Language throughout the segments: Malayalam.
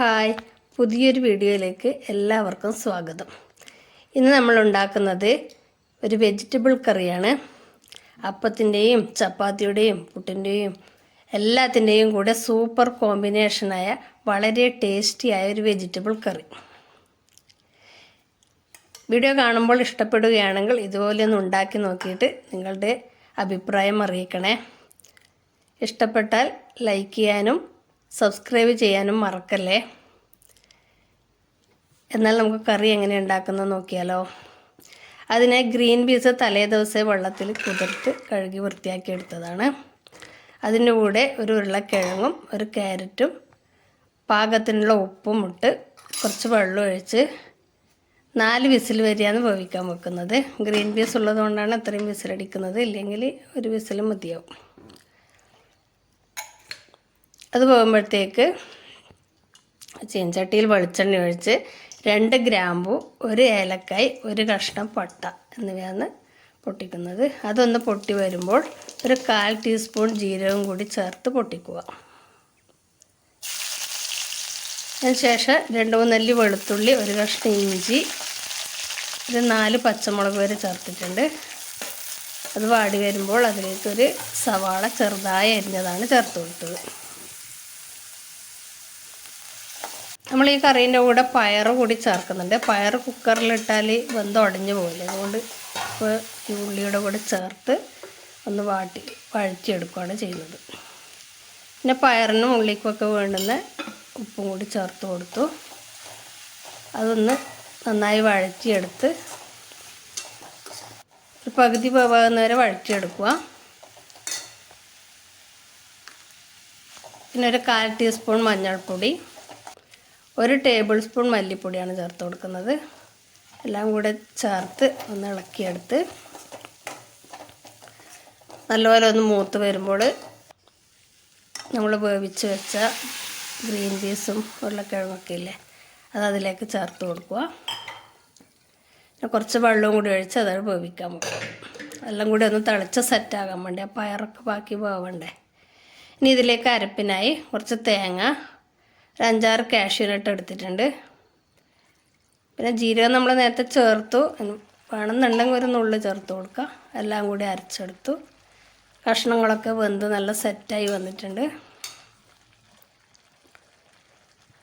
ഹായ്. പുതിയൊരു വീഡിയോയിലേക്ക് എല്ലാവർക്കും സ്വാഗതം. ഇന്ന് നമ്മൾ ഉണ്ടാക്കുന്നത് ഒരു വെജിറ്റബിൾ കറിയാണ്. അപ്പത്തിന്റെയും ചപ്പാത്തിയുടെയും പുട്ടിന്റെയും എല്ലാത്തിന്റെയും കൂടെ സൂപ്പർ കോമ്പിനേഷനായ വളരെ ടേസ്റ്റിയായ ഒരു വെജിറ്റബിൾ കറി. വീഡിയോ കാണുമ്പോൾ ഇഷ്ടപ്പെടുകയാണെങ്കിൽ ഇതുപോലെ ഒന്ന് ഉണ്ടാക്കി നോക്കിയിട്ട് നിങ്ങളുടെ അഭിപ്രായം അറിയിക്കണേ. ഇഷ്ടപ്പെട്ടാൽ ലൈക്ക് ചെയ്യാനും സബ്സ്ക്രൈബ് ചെയ്യാനും മറക്കല്ലേ? എന്നാൽ നമുക്ക് കറി എങ്ങനെ ഉണ്ടാക്കുന്നത് നോക്കിയാലോ. അതിനെ ഗ്രീൻ പീസ് തലേ ദിവസം വെള്ളത്തിൽ കുതിർത്ത് കഴുകി വൃത്തിയാക്കി എടുത്തതാണ്. അതിന്റെ കൂടെ ഒരു ഉരുളക്കിഴങ്ങും ഒരു ക്യാരറ്റും പാകത്തിനുള്ള ഉപ്പും ഇട്ട് കുറച്ച് വെള്ളം ഒഴിച്ച് നാല് വിസിൽ വരികയാണ് വേവിക്കാൻ വെക്കുന്നത്. ഗ്രീൻ പീസ് ഉള്ളതുകൊണ്ടാണ് അത്രയും വിസിലടിക്കുന്നത്. ഇല്ലെങ്കിൽ ഒരു വിസിൽ മതിയാവും. അത് പോകുമ്പോഴത്തേക്ക് ചീൻചട്ടിയിൽ വെളിച്ചെണ്ണ ഒഴിച്ച് രണ്ട് ഗ്രാമ്പു ഒരു ഏലക്കായ് ഒരു കഷ്ണം പട്ട എന്നിവയാണ് പൊട്ടിക്കുന്നത്. അതൊന്ന് പൊട്ടി വരുമ്പോൾ ഒരു കാൽ ടീസ്പൂൺ ജീരകം കൂടി ചേർത്ത് പൊട്ടിക്കുക. അതിനുശേഷം രണ്ട് മൂന്നല്ലി വെളുത്തുള്ളി ഒരു കഷ്ണം ഇഞ്ചി ഒരു നാല് പച്ചമുളക് വരെ ചേർത്തിട്ടുണ്ട്. അത് വാടി വരുമ്പോൾ അതിലേക്കൊരു സവാള ചെറുതായി അരിഞ്ഞതാണ് ചേർത്ത് കൊടുത്തത്. നമ്മൾ ഈ കറീന്റെ കൂടെ പയർ കൂടി ചേർക്കുന്നുണ്ട്. പയർ കുക്കറിലിട്ടാൽ വെന്ത് ഉടഞ്ഞു പോകില്ല അതുകൊണ്ട് ഇപ്പോൾ ഈ ഉള്ളിയുടെ കൂടെ ചേർത്ത് ഒന്ന് വാട്ടി വഴറ്റിയെടുക്കുകയാണ് ചെയ്യുന്നത്. പിന്നെ പയറിനും ഉള്ളിക്കുമൊക്കെ വേണ്ടുന്ന ഉപ്പും കൂടി ചേർത്ത് കൊടുത്തു. അതൊന്ന് നന്നായി വഴറ്റിയെടുത്ത് ഒരു പകുതി വേവാകുന്ന വരെ വഴറ്റിയെടുക്കുക. പിന്നെ ഒരു കാൽ ടീസ്പൂൺ മഞ്ഞൾപ്പൊടി. ഒരു ടേബിൾ സ്പൂൺ മല്ലിപ്പൊടിയാണ് ചേർത്ത് കൊടുക്കുന്നത്. എല്ലാം കൂടെ ചേർത്ത് ഒന്ന് ഇളക്കിയെടുത്ത് നല്ലപോലെ ഒന്ന് മൂത്ത് വരുമ്പോൾ നമ്മൾ വേവിച്ച് വെച്ച ഗ്രീൻ പീസും ഉരുളക്കിഴങ്ങൊക്കെ ഇല്ലേ അത് അതിലേക്ക് ചേർത്ത് കൊടുക്കുക. കുറച്ച് വെള്ളവും കൂടി ഒഴിച്ച് അത് വേവിക്കാൻ പോകും എല്ലാം കൂടി ഒന്ന് തിളച്ച് സെറ്റാകാൻ വേണ്ടി ആ പയറൊക്കെ ബാക്കി പോവണ്ടേ. ഇനി ഇതിലേക്ക് അരപ്പിനായി കുറച്ച് തേങ്ങ ഒരു അഞ്ചാറ് കാഷ്യൂനട്ട് എടുത്തിട്ടുണ്ട്. പിന്നെ ജീരകം നമ്മൾ നേരത്തെ ചേർത്തു. വേണമെന്നുണ്ടെങ്കിൽ ഒരു നുള്ളു ചേർത്ത് കൊടുക്കുക എല്ലാം കൂടി അരച്ചെടുത്തു. കഷ്ണങ്ങളൊക്കെ വെന്ത് നല്ല സെറ്റായി വന്നിട്ടുണ്ട്.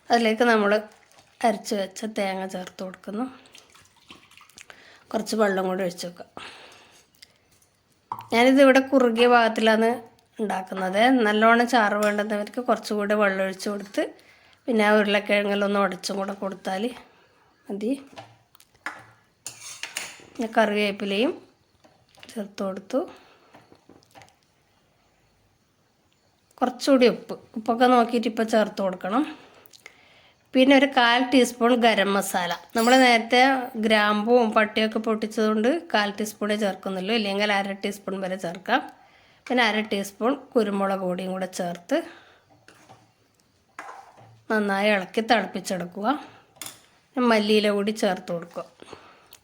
അതിലേക്ക് നമ്മൾ അരച്ച് വെച്ച തേങ്ങ ചേർത്ത് കൊടുക്കുന്നു. കുറച്ച് വെള്ളം കൂടി ഒഴിച്ച് വെക്കുക ഞാനിത് ഇവിടെ കുറുകിയ ഭാഗത്തിലാണ് ഉണ്ടാക്കുന്നത്. നല്ലോണം ചാറ് വേണ്ടുന്നവർക്ക് കുറച്ചുകൂടി വെള്ളം ഒഴിച്ച് കൊടുത്ത് പിന്നെ ആ ഉരുളക്കിഴങ്ങെല്ലാം ഉടച്ചും കൂടെ കൊടുത്താൽ മതി. പിന്നെ കറിവേപ്പിലയും ചേർത്ത് കൊടുത്തു. കുറച്ചുകൂടി ഉപ്പ്. ഉപ്പൊക്കെ നോക്കിയിട്ട് ഇപ്പോൾ ചേർത്ത് കൊടുക്കണം. പിന്നെ ഒരു കാൽ ടീസ്പൂൺ ഗരം മസാല. നമ്മൾ നേരത്തെ ഗ്രാമ്പും പട്ടിയൊക്കെ പൊട്ടിച്ചതുകൊണ്ട് കാൽ ടീസ്പൂണേ ചേർക്കുന്നുള്ളൂ. ഇല്ലെങ്കിൽ അര ടീസ്പൂൺ വരെ ചേർക്കാം. പിന്നെ അര ടീസ്പൂൺ കുരുമുളക് പൊടിയും കൂടെ ചേർത്ത് നന്നായി ഇളക്കി തിളപ്പിച്ചെടുക്കുക. മല്ലിയില കൂടി ചേർത്ത് കൊടുക്കുക.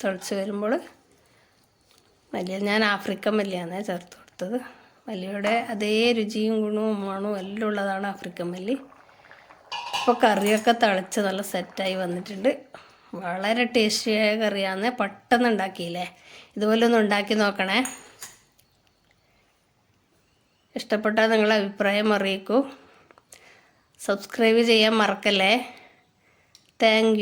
തിളച്ച് വരുമ്പോൾ മല്ലിയ ഞാൻ ആഫ്രിക്കൻ മല്ലിയാണ് ചേർത്ത് കൊടുത്തത്. മല്ലിയുടെ അതേ രുചിയും ഗുണവും മണവും എല്ലാം ഉള്ളതാണ് ആഫ്രിക്കൻ മല്ലി. ഇപ്പോൾ കറിയൊക്കെ തിളച്ച് നല്ല സെറ്റായി വന്നിട്ടുണ്ട്. വളരെ ടേസ്റ്റിയായ കറിയാണ് പെട്ടെന്ന് ഉണ്ടാക്കിയില്ലേ? ഇതുപോലെ ഒന്ന് ഉണ്ടാക്കി നോക്കണേ. ഇഷ്ടപ്പെട്ടാൽ നിങ്ങളെ അഭിപ്രായം അറിയിക്കൂ. സബ്സ്ക്രൈബ് ചെയ്യാൻ മറക്കല്ലേ? താങ്ക്